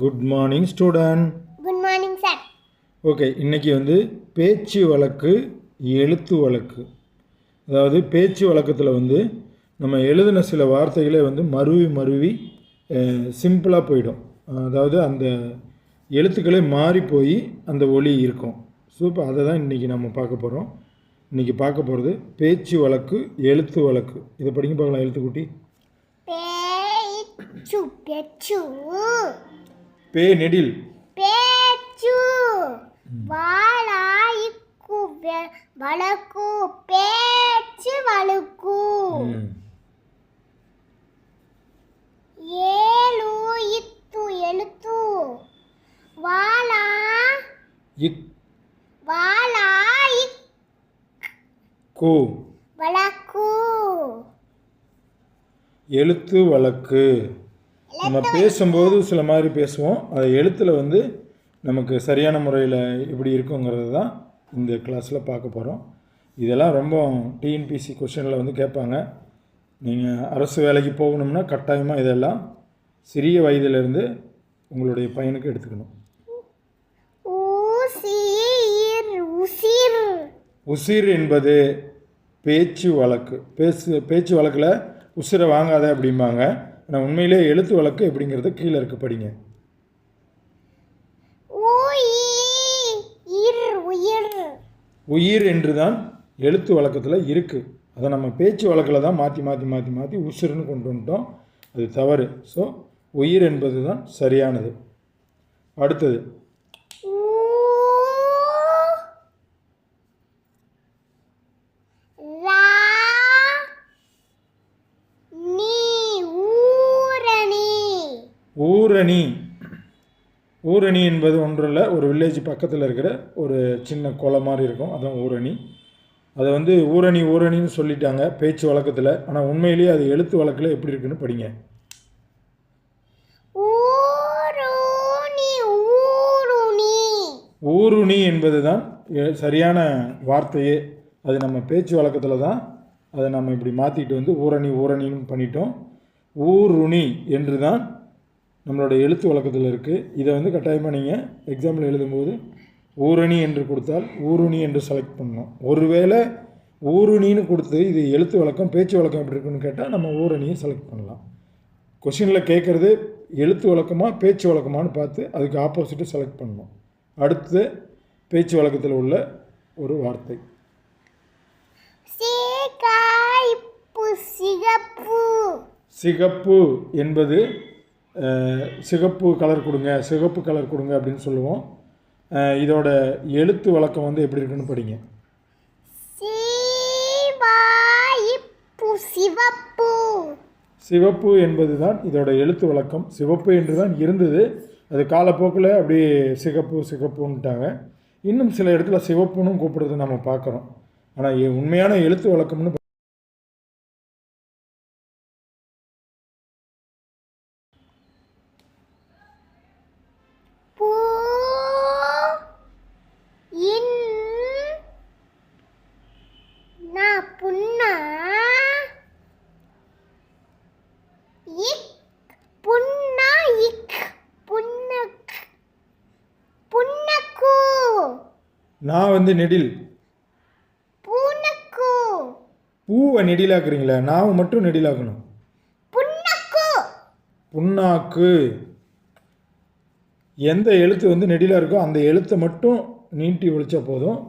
Good morning student good morning sir okay இன்றைக்கி வந்து பேச்சு வழக்கு எழுத்து வழக்கு. அதாவது பேச்சு வழக்கத்தில் வந்து நம்ம எழுதின சில வார்த்தைகளே வந்து மருவி மருவி சிம்பிளாக போயிடும். அதாவது அந்த எழுத்துக்களே மாறி போய் அந்த ஒலி இருக்கும். ஸோ இப்போ அதை தான் இன்றைக்கி நம்ம பார்க்க போகிறோம் இன்றைக்கி பார்க்க போகிறது பேச்சு வழக்கு எழுத்து வழக்கு. இதை படிக்க பார்க்கலாம் எழுத்துக்குட்டி. பேச்சு பெச்சு. பே நெடில் பேச்சு வாளாய்க்கு வழக்கு பேச்சு வழக்கு. ஏழு இத்து எழுத்து. வாளா. இக். வாளாய் கு. வழக்கு எழுத்து வழக்கு. நம்ம பேசும்போது சில மாதிரி பேசுவோம். அதை எழுத்தில் வந்து நமக்கு சரியான முறையில் எப்படி இருக்குங்கிறது தான் இந்த கிளாஸில் பார்க்க போகிறோம் இதெல்லாம் ரொம்ப டிஎன்பிசி கொஷனில் வந்து கேட்பாங்க. நீங்கள் அரசு வேலைக்கு போகணும்னா கட்டாயமாக இதெல்லாம் சிறிய வயதிலிருந்து உங்களுடைய பையனுக்கு எடுத்துக்கணும். உசிர் என்பது பேச்சு வழக்கு. பேசு பேச்சு வழக்கில் உசிரை வாங்காத அப்படிம்பாங்க. ஆனால் உண்மையிலே எழுத்து வழக்கு எப்படிங்கிறது கீழே இருக்க படிங்க. உயிர். என்று தான் எழுத்து வழக்கத்தில் இருக்குது அதை நம்ம பேச்சு வழக்கில் தான் மாற்றி மாற்றி மாற்றி மாற்றி உசிர்னு கொண்டு வந்துட்டோம். அது தவறு. ஸோ உயிர் என்பது தான் சரியானது. அடுத்தது ஊரணி. ஊரணி என்பது ஒன்றில் ஒரு வில்லேஜ் பக்கத்தில் இருக்கிற ஒரு சின்ன குளம் மாதிரி இருக்கும். அதான் ஊரணி. அதை வந்து ஊரணி ஊரணின்னு சொல்லிட்டாங்க பேச்சு வழக்கத்தில். ஆனால் உண்மையிலேயே அது எழுத்து வழக்கில் எப்படி இருக்குன்னு படிங்க. ஊருணி என்பது தான் சரியான வார்த்தையே. அது நம்ம பேச்சு வழக்கத்தில் தான் அதை நம்ம இப்படி மாற்றிட்டு வந்து ஊரணி ஊரணின்னு பண்ணிட்டோம். ஊருணி என்று தான் நம்மளோட எழுத்து வழக்கத்தில் இருக்குது இதை வந்து கட்டாயமாக நீங்கள் எக்ஸாம்பிள் எழுதும்போது ஊரணி என்று கொடுத்தால் ஊருணி என்று செலக்ட் பண்ணணும். ஒருவேளை ஊருணின்னு கொடுத்து இது எழுத்து வழக்கம் பேச்சு வழக்கம் எப்படி இருக்குன்னு கேட்டால் நம்ம ஊரணியை செலக்ட் பண்ணலாம். கொஷினில் கேட்குறது எழுத்து வழக்கமா பேச்சு வழக்கமான்னு பார்த்து அதுக்கு ஆப்போசிட்டு செலக்ட் பண்ணணும். அடுத்து பேச்சு வழக்கத்தில் உள்ள ஒரு வார்த்தை. சிகப்பு. சிகப்பு என்பது சிகப்பு கலர் கொடுங்க சிகப்பு கலர் கொடுங்க அப்படின்னு சொல்லுவோம். இதோட எழுத்து வழக்கம் வந்து எப்படி இருக்குன்னு படிங்க. சிவப்பு. என்பது தான் இதோட எழுத்து வழக்கம். சிவப்பு என்று தான் இருந்தது. அது காலப்போக்கில் அப்படியே சிகப்பு சிகப்புன்ட்டாங்க. இன்னும் சில இடத்துல சிவப்புன்னு கூப்பிடுறதை நம்ம பார்க்குறோம். ஆனால் உண்மையான எழுத்து வழக்கம்னு நான் வந்து நெடில். பூவை நெடிலாக்குறீங்களா நான் மட்டும் நெடிலாக்கணும். புண்ணாக்கு. எந்த எழுத்து வந்து நெடிலாக இருக்கோ அந்த எழுத்தை மட்டும் நீட்டி ஒழிச்சா போதும்.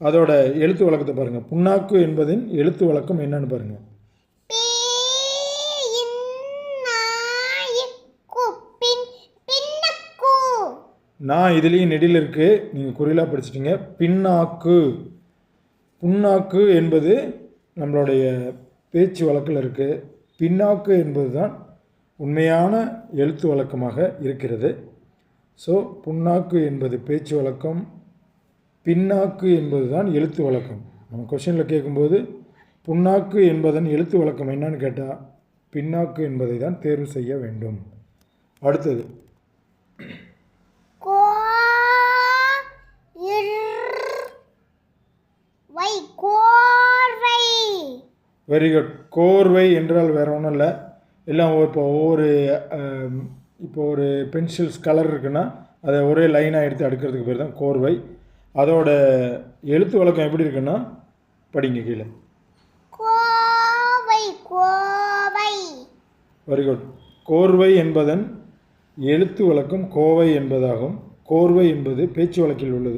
அதோட எழுத்து வழக்கத்தை பாருங்கள் புண்ணாக்கு என்பதின் எழுத்து வழக்கம் என்னன்னு பாருங்கள் நான் இதுலேயும் நெடில் இருக்குது நீங்கள் குறிலாக படிச்சிட்டிங்க. பின்னாக்கு. புண்ணாக்கு என்பது நம்மளுடைய பேச்சு வழக்கில் இருக்குது பின்னாக்கு என்பது தான் உண்மையான எழுத்து வழக்கமாக இருக்கிறது. ஸோ புண்ணாக்கு என்பது பேச்சு வழக்கம். பின்னாக்கு என்பது தான் எழுத்து வழக்கம். நம்ம கொஷினில் கேட்கும்போது புண்ணாக்கு என்பதன் எழுத்து வழக்கம் என்னன்னு கேட்டால் பின்னாக்கு என்பதை தான் தேர்வு செய்ய வேண்டும். அடுத்தது கோ இர் வை கோர்வை வெரி குட் கோர்வை என்றால் வேற ஒன்றும் இல்லை. எல்லாம் இப்போ ஒவ்வொரு இப்போ ஒரு பென்சில்ஸ் கலர் இருக்குன்னா அதை ஒரே லைனாக எடுத்து அடுக்கிறதுக்கு பேர் தான் கோர்வை அதோட எழுத்து வழக்கம் எப்படி இருக்குன்னா படிங்க கீழே. கோவை கோவை வெரி குட் கோர்வை என்பதன் எழுத்து வழக்கம் கோவை என்பதாகும். கோர்வை என்பது பேச்சு வழக்கில் உள்ளது.